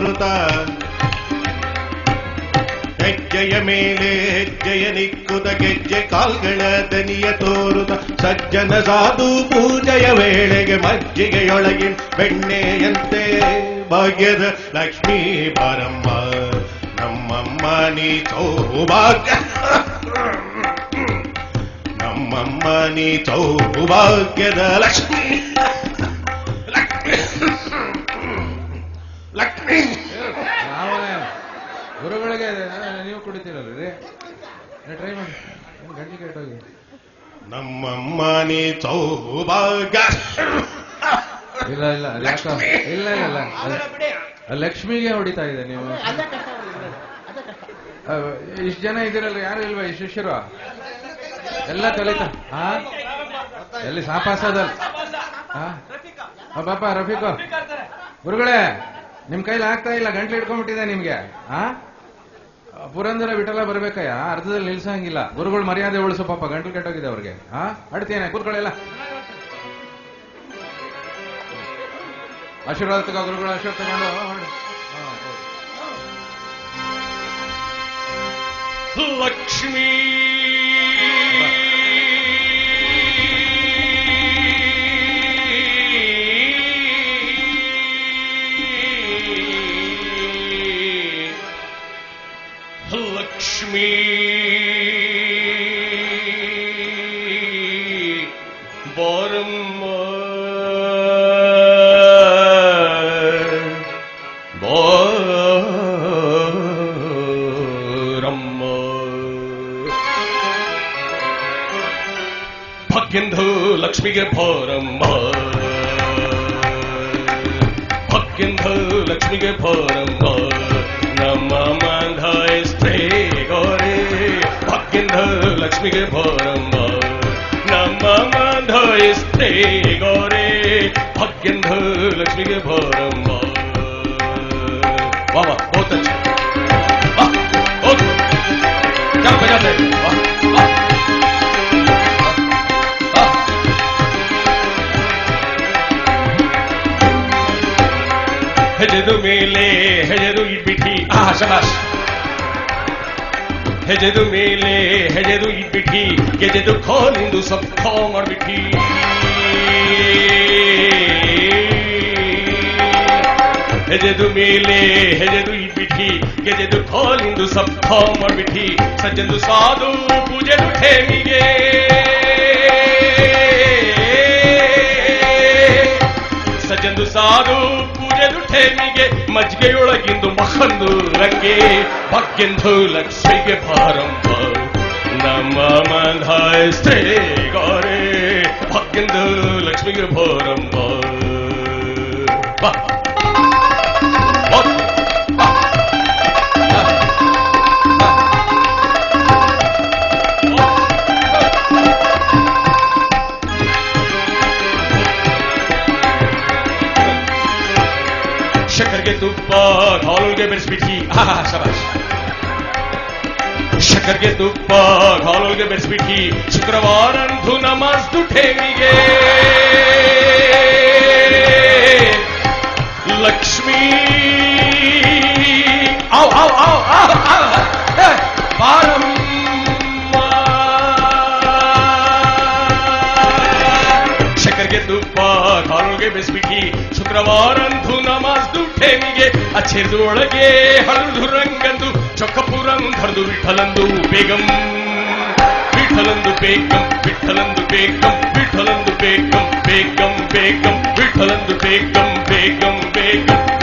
ತೋರುತ ಹೆಜ್ಜೆಯ ಮೇಲೆ ಹೆಜ್ಜೆಯ ನಿಕ್ಕುತ, ಗೆಜ್ಜೆ ಕಾಲ್ಗಳ ದನಿಯ ತೋರುತ. ಸಜ್ಜನ ಸಾಧು ಪೂಜೆಯ ವೇಳೆಗೆ ಮಜ್ಜಿಗೆಯೊಳಗೆ ಬೆಣ್ಣೆಯಂತೆ ಭಾಗ್ಯದ ಲಕ್ಷ್ಮೀ ಬಾರಮ್ಮ ನಮ್ಮಮ್ಮ ನೀ ಸೌಭಾಗ್ಯ ನಮ್ಮಮ್ಮ ನೀ ಸೌಭಾಗ್ಯದ ಲಕ್ಷ್ಮೀ. ಕುಡಿತೀರಲ್ಲ ರೀ ಟ್ರೈ ಮಾಡಿ. ಗಂಟೆ ಕೆಟ್ಟೋಗಿ? ನಮ್ಮಮ್ಮ ನೀ ಸೌಭಾಗ್ಯ ಇಲ್ಲ ಇಲ್ಲ ಇಲ್ಲ ಇಲ್ಲ. ಲಕ್ಷ್ಮಿಗೆ ಹೊಡಿತಾ ಇದೆ ನೀವು. ಇಷ್ಟು ಜನ ಇದ್ದೀರಲ್ಲ ಯಾರು ಇಲ್ವಾ? ಈ ಶಿಷ್ಯರು? ಎಲ್ಲ ಕಲಿತ ಹಾ ಎಲ್ಲಿ ಸಾಪಾಸದಲ್ಲಿ? ಹಾ ಪಾಪ ರಫೀಕು. ಗುರುಗಳೇ ನಿಮ್ ಕೈಲಿ ಆಗ್ತಾ ಇಲ್ಲ ಗಂಟ್ಲು ಇಟ್ಕೊಂಡ್ಬಿಟ್ಟಿದೆ ನಿಮ್ಗೆ. ಹಾ ಪುರಂದರ ವಿಠಲ ಬರ್ಬೇಕಯ್ಯ? ಅರ್ಧದಲ್ಲಿ ನಿಲ್ಸಂಗಿಲ್ಲ. ಗುರುಗಳು ಮರ್ಯಾದೆ ಉಳಿಸು ಪಾಪ, ಗಂಟಲು ಕೆಟ್ಟೋಗಿದೆ ಅವ್ರಿಗೆ. ಹಾ ಅಡ್ತೇನೆ ಕೂತ್ಕೊಳ್ಳಿಲ್ಲ ಆಶೀರ್ವಾದ ತಗೋ ಗುರುಗಳು ಆಶೀರ್ವಾದ ತಗೊಂಡು. ಲಕ್ಷ್ಮೀ ಲಕ್ಷ್ಮೀ ಬಾರಮ್ಮ ಬಾರಮ್ಮ ಭಕ್ಕೆಂದು ಲಕ್ಷ್ಮಿಗೆ ಭಾರಮ್ಮ ಭಕ್ಕೆಂದು ಲಕ್ಷ್ಮಿಗೆ ಭಾರಮ್ಮ ನಮ್ಮ ಲಕ್ಷ್ಮಿಗೆ ಭಾರಮ್ಮ ನಮ್ಮ ಮಂಧಾಯಿಸ್ತ್ರೇ ಗೋರೆ ಭಕ್ಕೆಂದು ಲಕ್ಷ್ಮಿಗೆ ಭಾರಮ್ಮ वाह वाह बहुत अच्छा वाह बहुत क्या बजाते हैं? वाह वाह वाह ಹೆಜೆದು ಮೇಲೆ ಹೆಜೆದು ಇಬ್ಬಿಠಿ ಆ ಶಬಾಷ್ ಹೆಜೆದು ಮೇಲೆ ಹೆಜೆದು ಇಬ್ಬಿಠಿ ಗೆಜೆದು ಖೋಲಿಂದು ಸಬ್ ಖೋ ಮಾಡ್ಬಿಟ್ಟಿ ಹೆಜೆದು ಮೇಲೆ ಹೆಜೆದು ಇಬ್ಬಿಠಿ ಗೆಜೆದು ಖೋಲಿಂದು ಸಬ್ ಖೋ ಮಾಡ್ಬಿಟ್ಟಿ ಸಜ್ಜಂದು ಸಾಧು ಪೂಜೆದು ಠೇಮಿಗೆ ಸಜ್ಜಂದು ಸಾಧು ಪೂಜೆದು ಠೇಮಿಗೆ ಮಹಂದು ರಂಗೆ ಭಕ್ಕೆಂದು ಲಕ್ಷ್ಮಿಗೆ ಭಾರಂಭ ನಮ್ಮ ಮಂಧಾಯಸ್ಥೆ ಗೋರೆ ಭಕ್ಕೆಂದು ಲಕ್ಷ್ಮಿಗೆ ಭಾರಂಭ 뚝박 걸게 बिची हाहा शाबाश। शकर के तुप्पा घोल के बिची शुक्रवार अंधु नमाज़ तू ठेंगे लक्ष्मी। आओ आओ आओ। ಬಾರಮ್ಮ ಶಕ್ಕರ್ಗೆ ತುಪ್ಪ ಕಾಲುಗೆ ಬೆಸ್ಬಿಟ್ಟಿ ಶುಕ್ರವಾರಂದು ನಮಾಜ್ದು ಠೇಮಿಗೆ ಅಚ್ಚೆದು ಒಳಗೆ ಹಳದು ರಂಗಂದು ಚೊಕ್ಕಪುರಂ ಧರ್ದು ವಿಠಲಂದು ಬೇಗಂ ವಿಠಲಂದು ಬೇಗಂ ವಿಠಲಂದು ಬೇಗಂ ವಿಠಲಂದು ಬೇಗಂ ಬೇಗಂ ಬೇಗಂ ವಿಠಲಂದು ಬೇಗಂ ಬೇಗಂ